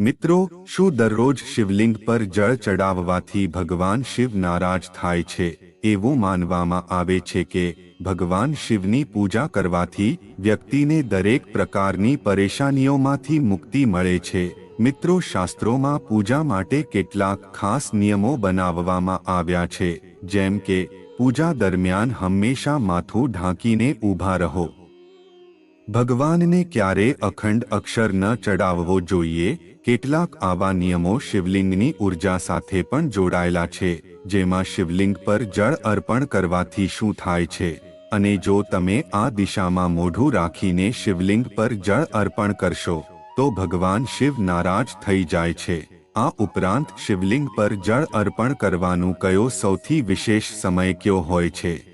મિત્રો, શું દરરોજ શિવલિંગ પર જળ ચડાવવાથી ભગવાન શિવ નારાજ થાય છે? એવું માનવામાં આવે છે કે, ભગવાન શિવની પૂજા કરવાથી વ્યક્તિને દરેક પ્રકારની પરેશાનીઓમાંથી મુક્તિ મળે છે. મિત્રો, શાસ્ત્રોમાં પૂજા માટે કેટલાક ખાસ નિયમો બનાવવામાં આવ્યા છે. જેમ કે, પૂજા દરમિયાન હંમેશા માથું ઢાંકીને ઊભા રહો. ભગવાનને ક્યારે અખંડ અક્ષર ન ચડાવવો જોઈએ? કેટલાક આવા નિયમો શિવલિંગની ઊર્જા સાથે પણ જોડાયેલા છે, જેમાં શિવલિંગ પર જળ અર્પણ કરવાથી શું થાય છે? અને જો તમે આ દિશામાં મોઢું રાખીને શિવલિંગ પર જળ અર્પણ કરશો, તો ભગવાન શિવ નારાજ થઈ જાય છે. આ ઉપરાંત શિવલિંગ પર જળ અર્પણ કરવાનું કયો સૌથી વિશેષ સમય કયો હોય છે?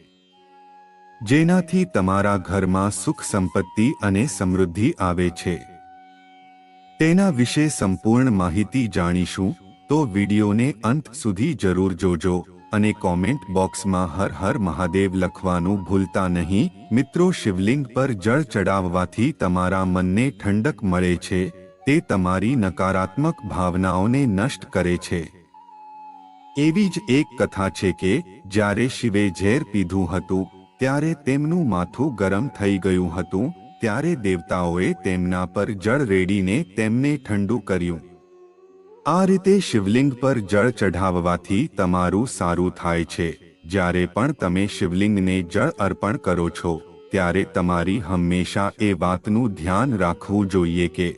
જેનાથી તમારા ઘરમાં સુખ સંપત્તિ અને સમૃદ્ધિ આવે છે. તેના વિશે સંપૂર્ણ માહિતી જાણીશું, તો વિડીયોને અંત સુધી જરૂર જોજો અને કોમેન્ટ બોક્સમાં હર હર મહાદેવ લખવાનું ભૂલતા નહીં. મિત્રો, શિવલિંગ પર જળ ચડાવવાથી તમારા મનને ઠંડક મળે છે, તે તમારી નકારાત્મક ભાવનાઓને નષ્ટ કરે છે. એવી જ એક કથા છે કે, જ્યારે શિવે ઝેર પીધું હતું ત્યારે તેમનું માથું ગરમ થઈ ગયું હતું, ત્યારે દેવતાઓએ તેમના પર જળ રેડીને તેમને ઠંડુ કર્યું. આ રીતે શિવલિંગ પર જળ ચઢાવવાથી તમારું સારું થાય છે. જ્યારે પણ તમે શિવલિંગને જળ અર્પણ કરો છો, ત્યારે તમારી હંમેશા એ વાતનું ધ્યાન રાખવું જોઈએ કે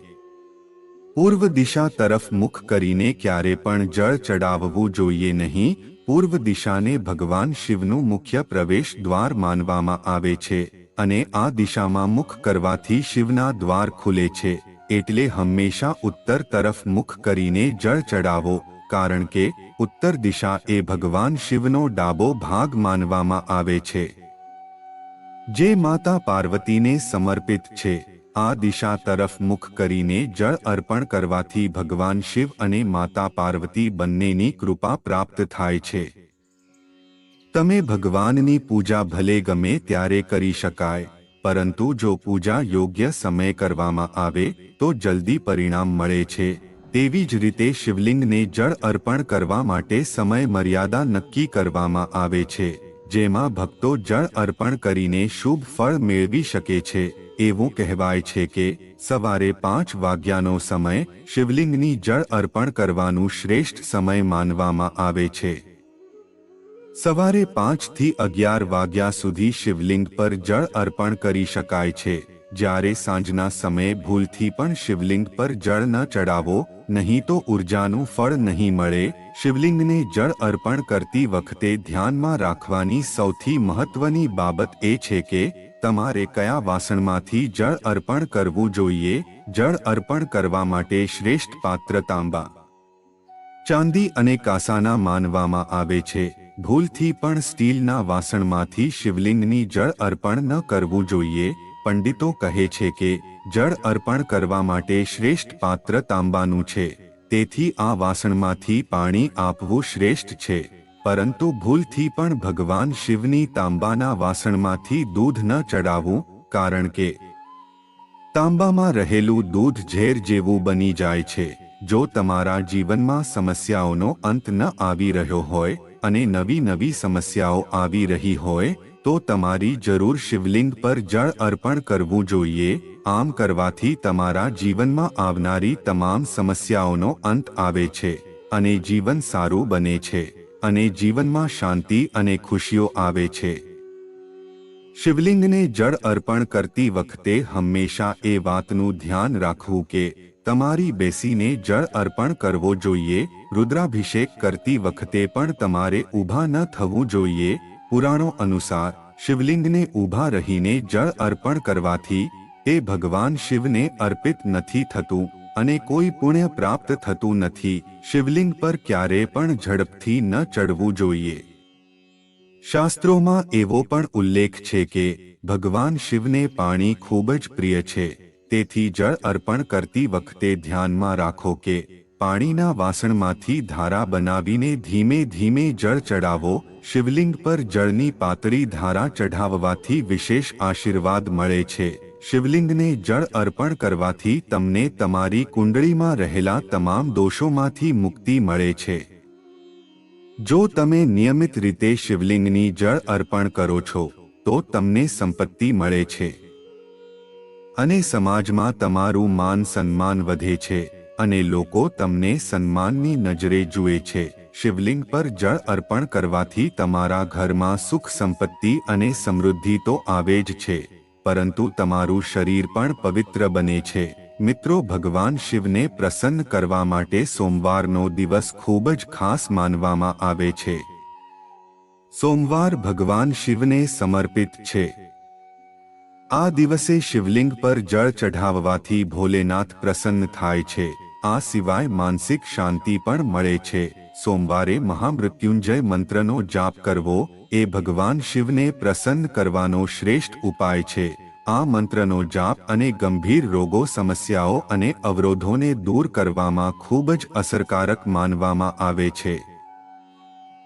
પૂર્વ દિશા તરફ મુખ કરીને ક્યારે પણ જળ ચડાવવું જોઈએ નહીં પૂર્વ દિશાને ભગવાન શિવનું મુખ્ય પ્રવેશ દ્વાર માનવામાં આવે છે અને આ દિશામાં મુખ કરવાથી શિવના દ્વાર ખુલે છે, એટલે હંમેશા ઉત્તર તરફ મુખ કરીને જળ ચડાવો કારણ કે ઉત્તર દિશા એ ભગવાન શિવનો ડાબો ભાગ માનવામાં આવે છે. જે માતા પાર્વતીને સમર્પિત છે. આ દિશા તરફ મુખ કરીને જળ અર્પણ કરવાથી ભગવાન શિવ અને માતા પાર્વતી બંનેની કૃપા પ્રાપ્ત થાય છે. તમે ભગવાનની પૂજા ભલે ગમે ત્યારે કરી શકાય, પરંતુ જો પૂજા યોગ્ય સમય કરવામાં આવે, તો જલ્દી પરિણામ મળે છે. તેવી જ રીતે શિવલિંગને જળ અર્પણ કરવા માટે સમય મર્યાદા નક્કી કરવામાં આવે છે. જેમાં ભક્તો જળ અર્પણ કરીને શુભ ફળ મેળવી શકે છે. એવું કહેવાય છે કે, સવારે પાંચ વાગ્યાનો સમય શિવલિંગની જળ અર્પણ કરવાનું શ્રેષ્ઠ સમય માનવામાં આવે છે. સવારે પાંચથી અગિયાર વાગ્યા સુધી શિવલિંગ પર જળ અર્પણ કરી શકાય છે. જ્યારે સાંજના સમયે ભૂલથી પણ શિવલિંગ પર જળ ન ચડાવો, નહીં તો ઉર્જાનું ફળ નહીં મળે, શિવલિંગને જળ અર્પણ કરતી વખતે ધ્યાનમાં રાખવાની સૌથી મહત્વની બાબત એ છે કે, તમારે કયા વાસણમાંથી જળ અર્પણ કરવું જોઈએ, જળ અર્પણ કરવા માટે શ્રેષ્ઠ પાત્ર તાંબા. ચાંદી અને કાસાના માનવામાં આવે છે, ભૂલથી પણ સ્ટીલના વાસણમાંથી શિવલિંગની જળ અર્પણ ન કરવું જોઈએ પંડિતો કહે છે કે, જળ અર્પણ કરવા માટે શ્રેષ્ઠ પાત્ર તાંબાનું છે. તેથી આ વાસણમાંથી પાણી આપવું શ્રેષ્ઠ છે. પરંતુ ભૂલથી પણ ભગવાન શિવની તાંબાના વાસણમાંથી દૂધ ન ચડાવવું, કારણ કે તાંબામાં રહેલું દૂધ ઝેર જેવું બની જાય છે. જો તમારા જીવનમાં સમસ્યાઓનો અંત ન આવી રહ્યો હોય અને નવી નવી સમસ્યાઓ આવી રહી હોય તો તમારી જરૂર શિવલિંગ પર જળ અર્પણ કરવું જોઈએ. આમ કરવાથી તમારા જીવનમાં આવનારી તમામ સમસ્યાઓનો અંત આવે છે અને જીવન સારું બને છે અને જીવનમાં શાંતિ અને ખુશીઓ આવે છે. શિવલિંગને જળ અર્પણ કરતી વખતે હંમેશા એ વાતનું ધ્યાન રાખવું કે તમારી બેસીને જળ અર્પણ કરવો જોઈએ. રુદ્રાભિષેક કરતી વખતે પણ તમારે ઊભા ન થવું જોઈએ. પુરાણો અનુસાર શિવલિંગને ઊભા રહીને જળ અર્પણ કરવાથી તે ભગવાન શિવને અર્પિત નથી થતું અને કોઈ પુણ્ય પ્રાપ્ત થતું નથી. શિવલિંગ પર ક્યારે પણ ઝડપથી ન ચડવું જોઈએ. શાસ્ત્રોમાં એવો પણ ઉલ્લેખ છે કે ભગવાન શિવને પાણી ખૂબ જ પ્રિય છે. તેથી જળ અર્પણ કરતી વખતે ધ્યાનમાં રાખો કે પાણીના વાસણમાંથી ધારા બનાવીને ધીમે ધીમે જળ ચડાવો, શિવલિંગ પર જળની પાતળી ધારા ચઢાવવાથી વિશેષ આશીર્વાદ મળે છે. શિવલિંગને જળ અર્પણ કરવાથી તમને તમારી કુંડળીમાં રહેલા તમામ દોષોમાંથી મુક્તિ મળે છે. જો તમે નિયમિત રીતે શિવલિંગની જળ અર્પણ કરો છો, તો તમને સંપત્તિ મળે છે. અને સમાજમાં તમારું માન સન્માન વધે છે. અને લોકો તમને સન્માનની નજરે જુએ છે. શિવલિંગ પર જળ અર્પણ કરવાથી તમારા ઘરમાં સુખ સંપત્તિ અને સમૃદ્ધિ તો આવે જ છે, પરંતુ તમારું શરીર પણ પવિત્ર બને છે. મિત્રો, ભગવાન શિવને પ્રસન્ન કરવા માટે સોમવારનો દિવસ ખૂબ જ ખાસ માનવામાં આવે છે. સોમવાર ભગવાન શિવને સમર્પિત છે. આ દિવસે શિવલિંગ પર જળ ચઢાવવાથી ભોલેનાથ પ્રસન્ન થાય છે. આ સિવાય માનસિક શાંતિ પણ મળે છે. સોમવારે મહામૃત્યુંજય મંત્રનો જાપ કરવો એ ભગવાન શિવને પ્રસન્ન કરવાનો શ્રેષ્ઠ ઉપાય છે. આ મંત્રનો જાપ અને ગંભીર રોગો, સમસ્યાઓ અને અવરોધોને દૂર કરવામાં ખૂબ જ અસરકારક માનવામાં આવે છે.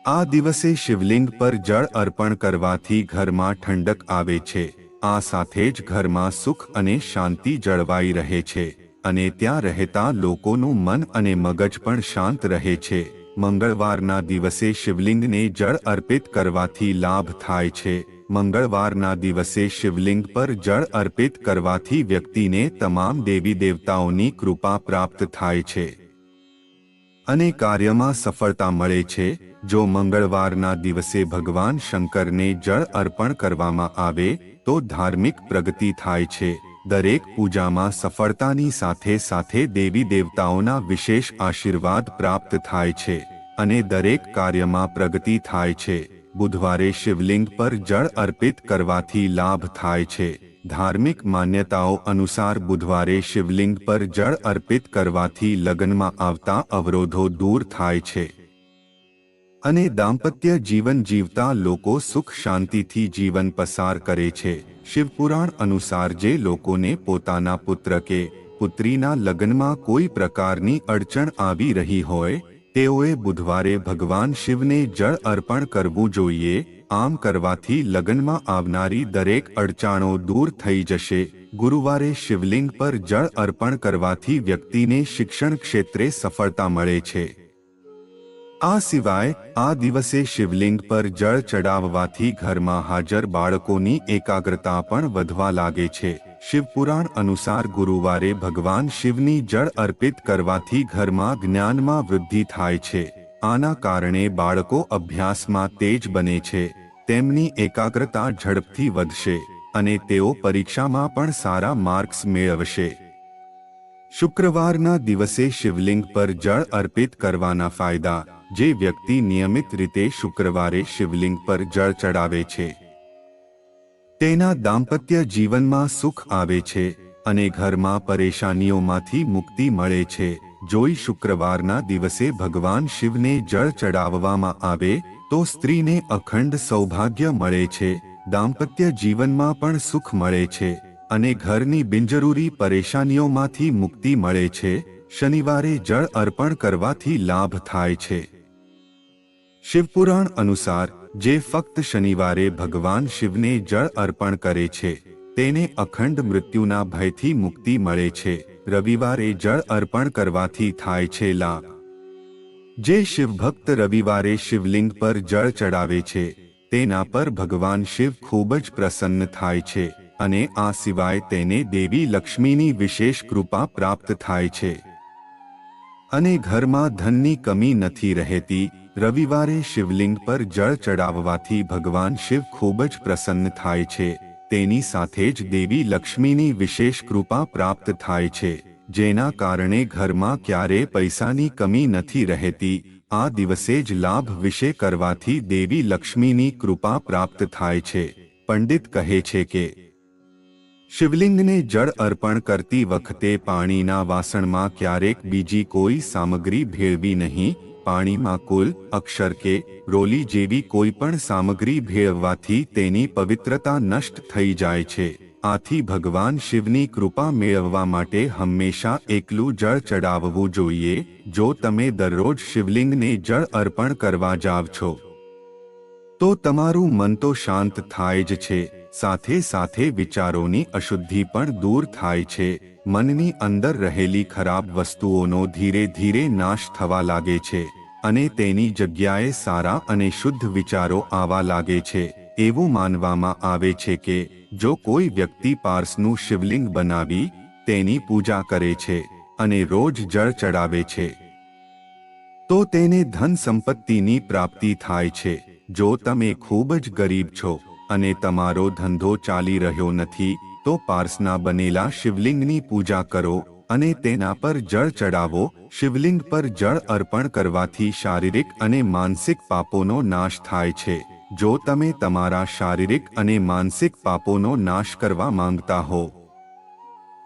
આ દિવસે શિવલિંગ પર જળ અર્પણ કરવાથી ઘરમાં ઠંડક આવે છે. આ સાથે જ ઘરમાં સુખ અને શાંતિ જળવાઈ રહે છે. અને ત્યાં રહેતા લોકોનું મન અને મગજ પણ શાંત રહે છે. મંગળવારના દિવસે શિવલિંગને જળ અર્પિત કરવાથી લાભ થાય છે. મંગળવારના દિવસે શિવલિંગ પર જળ અર્પિત કરવાથી વ્યક્તિને તમામ દેવી દેવતાઓની કૃપા પ્રાપ્ત થાય છે. અને કાર્યમાં સફળતા મળે છે. જો મંગળવારના દિવસે ભગવાન શંકરને જળ અર્પણ કરવામાં આવે, તો ધાર્મિક પ્રગતિ થાય છે. દરેક પૂજામાં સફળતાની સાથે સાથે દેવી દેવતાઓના વિશેષ આશીર્વાદ પ્રાપ્ત થાય છે અને દરેક કાર્યમાં પ્રગતિ થાય છે. બુધવારે શિવલિંગ પર જળ અર્પિત કરવાથી લાભ થાય છે. ધાર્મિક માન્યતાઓ અનુસાર બુધવારે શિવલિંગ પર જળ અર્પિત કરવાથી લગ્નમાં આવતા અવરોધો દૂર થાય છે. અને દાંપત્ય જીવન જીવતા લોકો સુખ શાંતિથી જીવન પસાર કરે છે. શિવપુરાણ અનુસાર જે લોકોને પોતાના પુત્ર કે પુત્રીના લગ્નમાં કોઈ પ્રકારની અડચણ આવી રહી હોય, તેઓએ બુધવારે ભગવાન શિવને જળ અર્પણ કરવું જોઈએ. આમ કરવાથી લગ્નમાં આવનારી દરેક અડચાણો દૂર થઈ જશે. ગુરુવારે શિવલિંગ પર જળ અર્પણ કરવાથી વ્યક્તિને શિક્ષણ ક્ષેત્રે સફળતા મળે છે. આ સિવાય, આ દિવસે શિવલિંગ પર જળ ચડાવવાથી ઘરમાં હાજર બાળકોની એકાગ્રતા પણ વધવા લાગે છે. શિવપુરાણ અનુસાર ગુરુવારે ભગવાન શિવની જળ અર્પિત કરવાથી ઘરમાં જ્ઞાનમાં વૃદ્ધિ થાય છે. આના કારણે બાળકો અભ્યાસમાં તેજ બને છે. તેમની એકાગ્રતા ઝડપથી વધશે અને તેઓ પરીક્ષામાં પણ સારા માર્ક્સ મેળવશે. શુક્રવારના દિવસે શિવલિંગ પર જળ અર્પિત કરવાના ફાયદા. જે વ્યક્તિ નિયમિત રીતે શુક્રવારે શિવલિંગ પર જળ ચડાવે છે, તેના દાંપત્ય જીવનમાં સુખ આવે છે અને ઘરમાં પરેશાનીઓમાંથી મુક્તિ મળે છે. જોઈ શુક્રવારના દિવસે ભગવાન શિવને જળ ચડાવવામાં આવે, તો સ્ત્રીને અખંડ સૌભાગ્ય મળે છે. દાંપત્ય જીવનમાં પણ સુખ મળે છે. અને ઘરની બિનજરૂરી પરેશાનીઓમાંથી મુક્તિ મળે છે, શનિવારે જળ અર્પણ કરવાથી લાભ થાય છે. શિવપુરાણ અનુસાર, જે ફક્ત શનિવારે ભગવાન શિવને જળ અર્પણ કરે છે, તેને અખંડ મૃત્યુના ભયથી મુક્તિ મળે છે, રવિવારે જળ અર્પણ કરવાથી થાય છે લાભ. જે શિવભક્ત રવિવારે શિવલિંગ પર જળ ચડાવે છે, તેના પર ભગવાન શિવ ખૂબ જ પ્રસન્ન થાય છે. અને આ સિવાય તેને દેવી લક્ષ્મીની વિશેષ કૃપા પ્રાપ્ત થાય છે. અને ઘરમાં ધનની કમી નથી રહેતી, રવિવારે શિવલિંગ પર જળ ચડાવવાથી ભગવાન શિવ ખૂબ જ પ્રસન્ન થાય છે. તેની સાથે જ દેવી લક્ષ્મીની વિશેષ કૃપા પ્રાપ્ત થાય છે, જેના કારણે ઘરમાં ક્યારે પૈસાની કમી નથી રહેતી, આ દિવસે જ લાભ વિશે કરવાથી દેવી લક્ષ્મીની કૃપા પ્રાપ્ત થાય છે. પંડિત કહે છે કે શિવલિંગને જળ અર્પણ કરતી વખતે પાણીના વાસણમાં ક્યારેક બીજી કોઈ સામગ્રી ભેળવી નહીં. પાણીમાં કુલ અક્ષર કે રોલી જેવી કોઈ પણ સામગ્રી ભેળવવાથી તેની પવિત્રતા નષ્ટ થઈ જાય છે. આથી ભગવાન શિવની કૃપા મેળવવા માટે હંમેશા એકલું જળ ચડાવવું જોઈએ, જો તમે દરરોજ શિવલિંગને જળ અર્પણ કરવા જાવ છો. તો તમારું મન તો શાંત થાય જ છે. સાથે સાથે વિચારોની અશુદ્ધિ પણ દૂર થાય છે. મનની અંદર રહેલી ખરાબ વસ્તુઓનો ધીરે ધીરે નાશ થવા લાગે છે અને તેની જગ્યાએ સારા અને શુદ્ધ વિચારો આવવા લાગે છે. એવું માનવામાં આવે છે કે, જો કોઈ વ્યક્તિ પાર્સનું શિવલિંગ બનાવી, તેની પૂજા કરે છે અને રોજ જળ ચડાવે છે, તો તેને ધન સંપત્તિની પ્રાપ્તિ થાય છે. જો તમે ખૂબ જ ગરીબ છો અને તમારો ધંધો ચાલી રહ્યો નથી, તો પાર્સના બનેલા શિવલિંગની પૂજા કરો અને તેના પર જળ ચડાવો, શિવલિંગ પર જળ અર્પણ કરવાથી શારીરિક અને માનસિક પાપોનો નાશ થાય છે. જો તમે તમારા શારીરિક અને માનસિક પાપોનો નાશ કરવા માંગતા હો,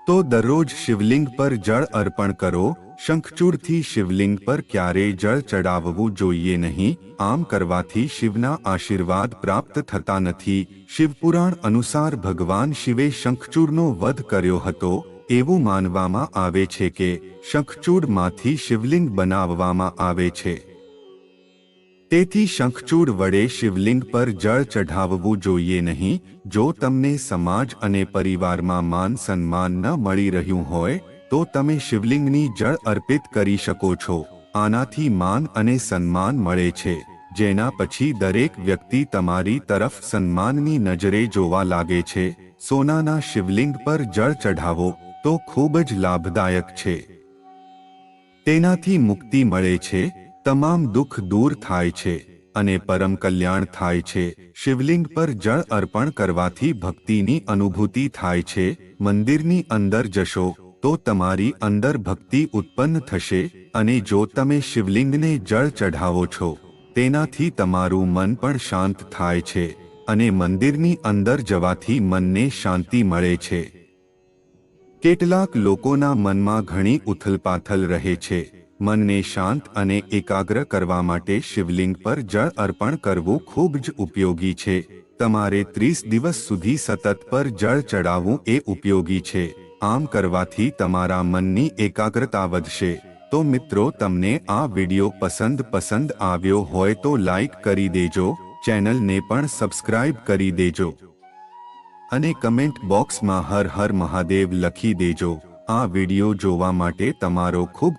તો દરરોજ શિવલિંગ પર જળ અર્પણ કરો શંખચૂડથી શિવલિંગ પર ક્યારેય જળ ચડાવવું જોઈએ નહીં? આમ કરવાથી શિવના આશીર્વાદ પ્રાપ્ત થતા નથી. શિવપુરાણ અનુસાર ભગવાન શિવે શંખચૂડનો વધ કર્યો હતો. એવું માનવામાં આવે છે કે શંખચૂડમાંથી શિવલિંગ બનાવવામાં આવે છે. તેથી શંખચૂડ વડે શિવલિંગ પર જળ ચઢાવવું જોઈએ નહીં. જો તમને સમાજ અને પરિવારમાં માન સન્માન ન મળી રહ્યું હોય તો તમે શિવલિંગની જળ અર્પિત કરી શકો છો. આનાથી માન અને સન્માન મળે છે. જેના પછી દરેક વ્યક્તિ તમારી તરફ સન્માનની નજરે જોવા લાગે છે. સોનાના શિવલિંગ પર જળ ચઢાવો, તો ખૂબ જ લાભદાયક છે. તેનાથી મુક્તિ મળે છે. તમામ દુઃખ દૂર થાય છે અને પરમ કલ્યાણ થાય છે. શિવલિંગ પર જળ અર્પણ કરવાથી ભક્તિની અનુભૂતિ થાય છે. મંદિરની અંદર જશો તો તમારી અંદર ભક્તિ ઉત્પન્ન થશે અને જો તમે શિવલિંગને જળ ચઢાવો છો, તેનાથી તમારું મન પણ શાંત થાય છે અને મંદિરની અંદર જવાથી મનને શાંતિ મળે છે. કેટલાક લોકોના મનમાં ઘણી ઉથલપાથલ રહે છે. મનને શાંત અને એકાગ્ર કરવા માટે શિવલિંગ પર જળ અર્પણ કરવું ખૂબ જ ઉપયોગી છે. તમારે ત્રીસ દિવસ સુધી સતત પર જળ ચડાવવું એ ઉપયોગી છે. આમ કરવાથી તમારા મનની એકાગ્રતા વધશે. તો મિત્રો, તમને આ વિડિયો પસંદ પસંદ આવ્યો હોય તો લાઈક કરી દેજો, ચેનલને પણ સબસ્ક્રાઇબ કરી દેજો. અને કમેન્ટ બોક્સમાં હર હર મહાદેવ લખી દેજો. આ વિડિયો જોવા માટે તમારો ખૂબ